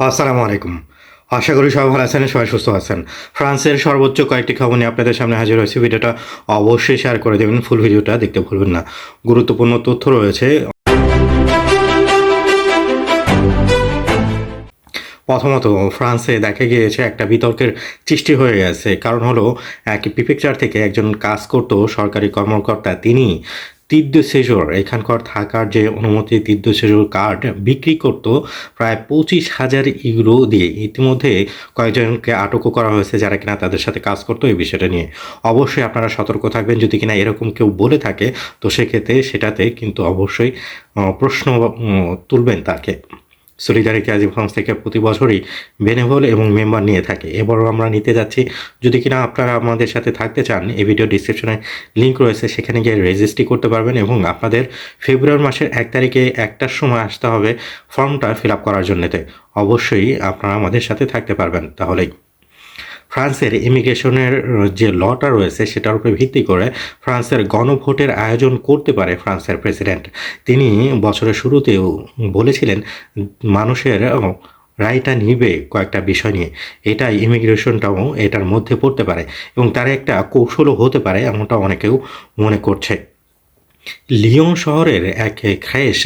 আসসালামু আলাইকুম। আশা করি সবাই ভালো আছেন, সবাই সুস্থ আছেন। ফ্রান্সের সর্বোচ্চ কয়েকটি খবর নিয়ে আপনাদের সামনে হাজির হয়েছে। ভিডিওটা অবশ্যই শেয়ার করে দেবেন ফুল ভিডিওটা দেখতে ভুলবেন না। গুরুত্বপূর্ণ তথ্য রয়েছে। প্রথমত, ফ্রান্সে দেখা গিয়েছে একটা বিতর্কের সৃষ্টি হয়ে গেছে। কারণ হলো এক প্রিফেকচার থেকে একজন কাজ করত সরকারি কর্মকর্তা। তিনি তীর্থ সেজোর এখানকার থাকার যে অনুমতি তীর্থ সেজোর কার্ড বিক্রি করত প্রায় পঁচিশ হাজার ইউরো দিয়ে। ইতিমধ্যে কয়েকজনকে আটকও করা হয়েছে যারা কিনা তাদের সাথে কাজ করতো এই বিষয়টা নিয়ে। অবশ্যই আপনারা সতর্ক থাকবেন, যদি কিনা এরকম কেউ বলে থাকে, তো সেক্ষেত্রে সেটাতে কিন্তু অবশ্যই প্রশ্ন তুলবেন তাকে। সলিডারিটি আজিব হাউস থেকে প্রতি বছরই বেনেভল এবং মেম্বার নিয়ে থাকে। এবারও আমরা নিতে যাচ্ছি। যদি কিনা আপনারা আমাদের সাথে থাকতে চান, এই ভিডিও ডিসক্রিপশনে লিঙ্ক রয়েছে। সেখানে গিয়ে রেজিস্ট্রি করতে পারবেন এবং আপনাদের ফেব্রুয়ারি মাসের এক তারিখে একটার সময় আসতে হবে। ফর্মটা ফিল আপ করার জন্যতে। অবশ্যই আপনারা আমাদের সাথে থাকতে পারবেন। তাহলেই ফ্রান্সের ইমিগ্রেশনের যে লটা রয়েছে, সেটার উপরে ভিত্তি করে ফ্রান্সের গণভোটের আয়োজন করতে পারে ফ্রান্সের প্রেসিডেন্ট। তিনি বছরের শুরুতেও বলেছিলেন, মানুষের রায়টা নিবে কয়েকটা বিষয় নিয়ে। এটাই ইমিগ্রেশনটাও এটার মধ্যে পড়তে পারে এবং তার একটা কৌশলও হতে পারে এমনটা অনেকেও মনে করছে। লিওন শহরের এক খ্রেশ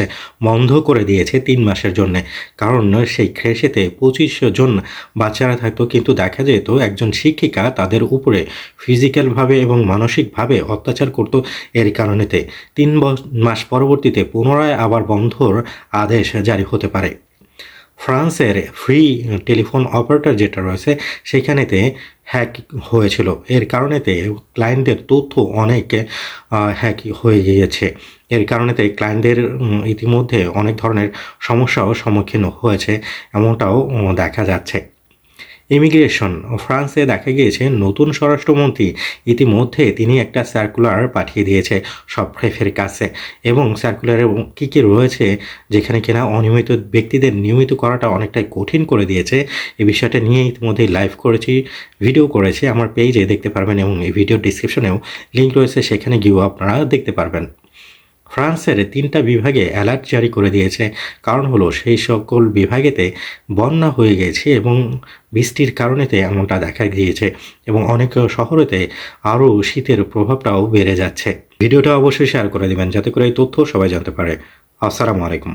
বন্ধ করে দিয়েছে তিন মাসের জন্য। কারণ সেই খ্রেশেতে পঁচিশ জন বাচ্চারা থাকতো, কিন্তু দেখা যেত একজন শিক্ষিকা তাদের উপরে ফিজিক্যালভাবে এবং মানসিকভাবে অত্যাচার করত এর কারণেতে। তিন মাস পরবর্তীতে পুনরায় আবার বন্ধর আদেশ জারি হতে পারে। ফ্রান্সের ফ্রি টেলিফোন অপারেটর যেটা রয়েছে, সেখানেতে হ্যাক হয়েছিল। এর কারণেতে ক্লায়েন্টদের তথ্য অনেক হ্যাক হয়ে গিয়েছে। এর কারণেতে ক্লায়েন্টদের ইতিমধ্যে অনেক ধরনের সমস্যাও সম্মুখীন হয়েছে, এমনটাও দেখা যাচ্ছে। ইমিগ্রেশন ফ্রান্সে দেখা গিয়েছে নতুন স্বরাষ্ট্রমন্ত্রী। ইতিমধ্যে তিনি একটা সার্কুলার পাঠিয়ে দিয়েছে সব প্রেফের কাছে। এবং সার্কুলারে কী কী রয়েছে যেখানে কিনা অনিয়মিত ব্যক্তিদের নিয়মিত করাটা অনেকটাই কঠিন করে দিয়েছে। এই বিষয়টা নিয়ে ইতিমধ্যেই লাইভ করেছি ভিডিও করেছি। আমার পেজে দেখতে পারবেন এবং এই ভিডিও ডিসক্রিপশনেও লিঙ্ক রয়েছে। সেখানে গিয়েও আপনারা দেখতে পারবেন। ফ্রান্সের তিনটা বিভাগে অ্যালার্ট জারি করে দিয়েছে। কারণ হলো, সেই সকল বিভাগেতে বন্যা হয়ে গেছে এবং বৃষ্টির কারণেতে এমনটা দেখা গিয়েছে এবং অনেক শহরেতে আরও শীতের প্রভাবটাও বেড়ে যাচ্ছে। ভিডিওটা অবশ্যই শেয়ার করে দেবেন, যাতে করে এই তথ্য সবাই জানতে পারে। আসসালামু আলাইকুম।